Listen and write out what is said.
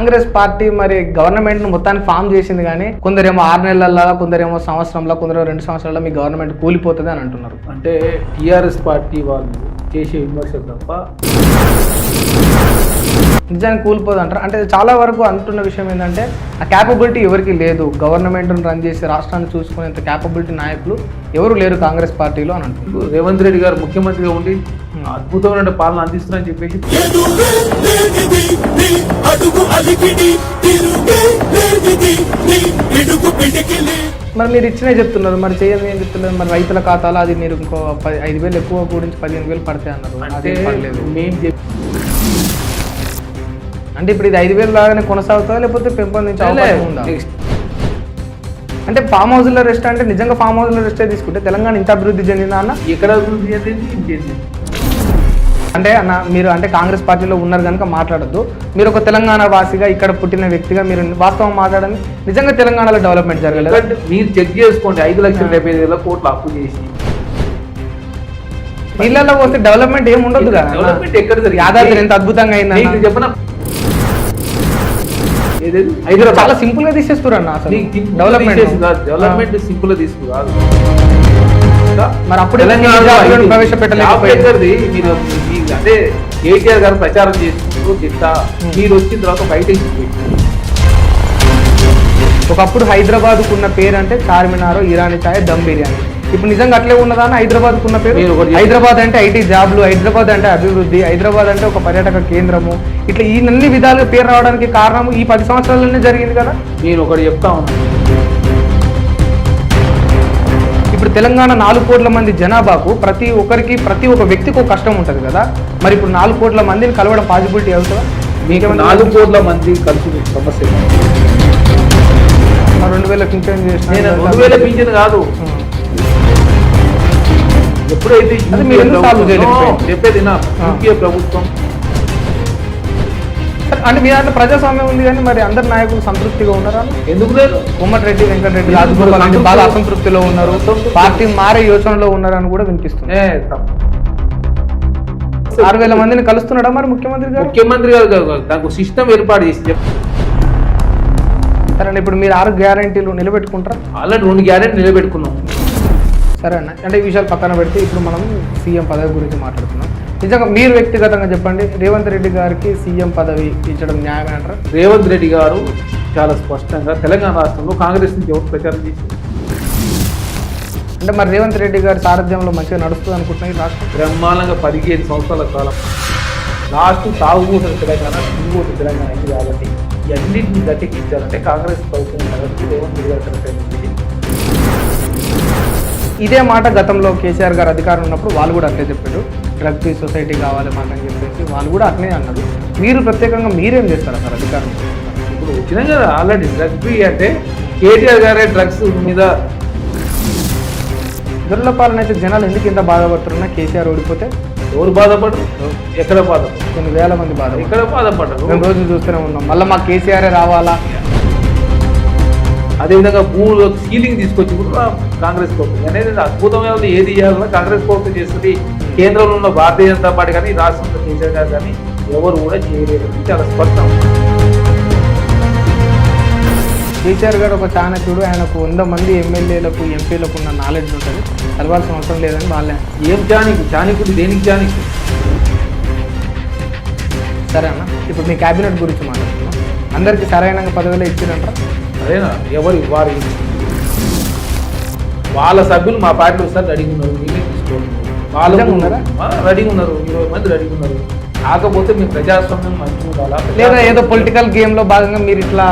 Congress party మరి గవర్నమెంట్ను మొత్తాన్ని ఫామ్ చేసింది కానీ కొందరేమో ఆరు నెలల్లో కొందరేమో సంవత్సరంలో కొందరు రెండు సంవత్సరాల్లో మీ గవర్నమెంట్ కూలిపోతుంది అని అంటున్నారు. అంటే టిఆర్ఎస్ పార్టీ వాళ్ళు చేసే విమర్శలు తప్ప నిజానికి కూలిపోదు అంటారు. అంటే చాలా వరకు అంటున్న విషయం ఏంటంటే ఆ క్యాపబిలిటీ ఎవరికి లేదు. గవర్నమెంట్ను రన్ చేసి రాష్ట్రాన్ని చూసుకునేంత క్యాపబిలిటీ నాయకులు ఎవరు లేరు కాంగ్రెస్ పార్టీలో అని అంటున్నారు. రేవంత్ రెడ్డి గారు ముఖ్యమంత్రిగా ఉండి అద్భుతమైన పాలన అందిస్తున్నారని చెప్పేసి మరి మీరు ఇచ్చినే చెప్తున్నారు మరి చేయని ఏం చెప్తున్నారు? మరి రైతుల ఖాతాలో అది మీరు ఇంకో పది ఐదు వేలు ఎక్కువ గురించి పదిహేను వేలు పడతాయి అన్నారు. అంటే అది పడలేదు. మేము అంటే ఇప్పుడు ఇది ఐదు వేలు లాగానే కొనసాగుతుందా లేకపోతే పెంపొందించే అవకాశం ఉందా? నెక్స్ట్ అంటే ఫామ్ హౌస్లో రెస్ట్ అంటే నిజంగా ఫామ్ హౌస్లో రెస్ట్ తీసుకుంటే తెలంగాణ ఇంత అభివృద్ధి చెందిందా అన్న? ఎక్కడ అభివృద్ధి చెందింది? అంటే అన్న మీరు అంటే కాంగ్రెస్ పార్టీలో ఉన్నారు కనుక మాట్లాడద్దు. మీరు ఒక తెలంగాణ వాసిగా ఇక్కడ పుట్టిన వ్యక్తిగా మీరు వాస్తవం మాట్లాడని నిజంగా తెలంగాణలో డెవలప్మెంట్ జరగలేదు? మీరు చెక్ చేసుకోండి ఐదు లక్షల డెబ్బై ఐదు వేల కోట్లు అప్పు చేసి. నీళ్ళలో పోతే డెవలప్మెంట్ ఏం ఉండదు కదా. డెవలప్మెంట్ ఎక్కడ? యాదాద్రి ఎంత అద్భుతంగా మీకు అయింది చెప్పన చాలా సింపుల్గా తీసేస్తారు అన్న అసలు. డెవలప్మెంట్ డెవలప్మెంట్ సింపుల్ తీసుకు కాదు. మరి అప్పుడు? మీరు అంటే కేటీఆర్ గారు ప్రచారం చేస్తున్నారు మీరు వచ్చిన తర్వాత బయట ఒకప్పుడు హైదరాబాద్ ఉన్న పేరు అంటే చార్మినార్ ఇరానీ చాయ్ దమ్ బిర్యానీ. ఇప్పుడు నిజంగా అట్లే ఉన్నదా హైదరాబాద్ ఉన్న పేరు. హైదరాబాద్ అంటే ఐటీ జాబ్లు హైదరాబాద్ అంటే అభివృద్ధి హైదరాబాద్ అంటే ఒక పర్యాటక కేంద్రము. ఇట్లా ఈ అన్ని విధాలుగా పేరు రావడానికి కారణం ఈ పది సంవత్సరాలనే జరిగింది కదా? నేను ఒకటి చెప్తా ఉన్నాను ఇప్పుడు తెలంగాణ నాలుగు కోట్ల మంది జనాభాకు ప్రతి ఒక్కరికి ప్రతి ఒక్క వ్యక్తికి ఒక కష్టం ఉంటుంది కదా? మరి ఇప్పుడు నాలుగు కోట్ల మందిని కలవడం పాసిబిలిటీ అవుతుందా? మీకు నాలుగు కోట్ల మంది కలిసి సమస్య రెండు వేల పింఛన్ చేసిన రెండు వేల పింఛన్ కాదు. ఎప్పుడైతే? చెప్పేది నా ప్రభుత్వం అంటే మీ దాంట్లో ప్రజాస్వామ్యం ఉంది కానీ మరి అందరు నాయకులు సంతృప్తిగా ఉన్నారా? ఎందుకు లేదు? కోమటిరెడ్డి వెంకటరెడ్డి రాజగోపాల్ రెడ్డి బాగా సంతృప్తి- అసంతృప్తిలో ఉన్నారు. పార్టీ మారే యోచనలో ఉన్నారని కూడా వినిపిస్తుంది. ఆరు వేల మందిని కలుస్తున్నాడా మరి ముఖ్యమంత్రి గారు? ముఖ్యమంత్రి గారు దానికి సిస్టమ్ ఏర్పాటు చేసి సరే ఇప్పుడు మీరు ఆరు గ్యారంటీలు నిలబెట్టుకుంటారా? ఆల్రెడీ రెండు గ్యారెంటీ నిలబెట్టుకున్నాం. సరే అన్న. అంటే ఈ విషయాలు పక్కన పెడితే ఇప్పుడు మనం సీఎం పదవి గురించి మాట్లాడుతున్నాం. నిజంగా మీరు వ్యక్తిగతంగా చెప్పండి రేవంత్ రెడ్డి గారికి సీఎం పదవి ఇచ్చడం న్యాయమే అంటారా? రేవంత్ రెడ్డి గారు చాలా స్పష్టంగా తెలంగాణ రాష్ట్రంలో కాంగ్రెస్ నుంచి ఎవరు ప్రచారం చేశారు? అంటే మరి రేవంత్ రెడ్డి గారి సారథ్యంలో మంచిగా నడుస్తుంది అనుకుంటున్నా ఈ రాష్ట్రం? బ్రహ్మాండంగా పదిహేను సంవత్సరాల కాలం. లాస్ట్ తాగుబోతున్న తెలంగాణ తిరుగుబోతు తెలంగాణ కాబట్టి ఇవన్నింటిని గట్టెక్కించాలంటే కాంగ్రెస్ ప్రభుత్వం రేవంత్ రెడ్డి గారు ఇదే మాట గతంలో కేసీఆర్ గారు అధికారం ఉన్నప్పుడు వాళ్ళు కూడా అట్లే చెప్పారు. డ్రగ్ ఫ్రీ సొసైటీ కావాలి మాకు అని చెప్పేసి వాళ్ళు కూడా అట్లే అన్నారు. మీరు ప్రత్యేకంగా మీరేం చేస్తారు సార్ అధికారం ఇప్పుడు వచ్చినాం కదా ఆల్రెడీ డ్రగ్ ఫ్రీ అంటే కేటీఆర్ గారే డ్రగ్స్ మీద దుర్లపాలన అయితే జనాలు ఎందుకు ఇంత బాధపడుతున్నా కేసీఆర్ ఓడిపోతే? ఎవరు బాధపడరు? ఎక్కడ బాధపడరు? కొన్ని వేల మంది బాధపడతారు ఎక్కడ బాధపడరు? మేము రోజు చూస్తూనే ఉన్నాం. మళ్ళీ మా కేసీఆర్ రావాలా? అదేవిధంగా భూములు సీలింగ్ తీసుకొచ్చి కూడా కాంగ్రెస్ ప్రభుత్వం అనేది అద్భుతమైన ఏది చేయాలన్నా కాంగ్రెస్ ప్రభుత్వం చేస్తుంది. కేంద్రంలో ఉన్న భారతీయ జనతా పార్టీ కానీ రాష్ట్రంలో కేసీఆర్ గారు కానీ ఎవరు కూడా చేయలేరు చాలా స్పష్టం. కేసీఆర్ గారు ఒక చాణక్యుడు. ఆయనకు వంద మంది ఎమ్మెల్యేలకు ఎంపీలకు ఉన్న నాలెడ్జ్ ఉంటుంది. చదవాల్సిన అవసరం లేదని వాళ్ళే. ఏం చాణికు చాణికుడు దేనికి చాణికు సరే అన్న ఇప్పుడు మీ క్యాబినెట్ గురించి మాట్లాడుతున్నాం అందరికీ సరైన పదవిలో ఇచ్చిరంటారా అదేనా ఎవరు వారి వాళ్ళ సభ్యులు మా పార్టీలో వస్తారు రెడీగా ఉన్నారు. మీరే తీసుకోండి. వాళ్ళు ఉన్నారా? రెడీగా ఉన్నారు. ఇరవై మంది రెడీగా ఉన్నారు. కాకపోతే మీ ప్రజాస్వామ్యం మంచిగా ఉండాలా? లేదా ఏదో పొలిటికల్ గేమ్లో భాగంగా మీరు ఇట్లా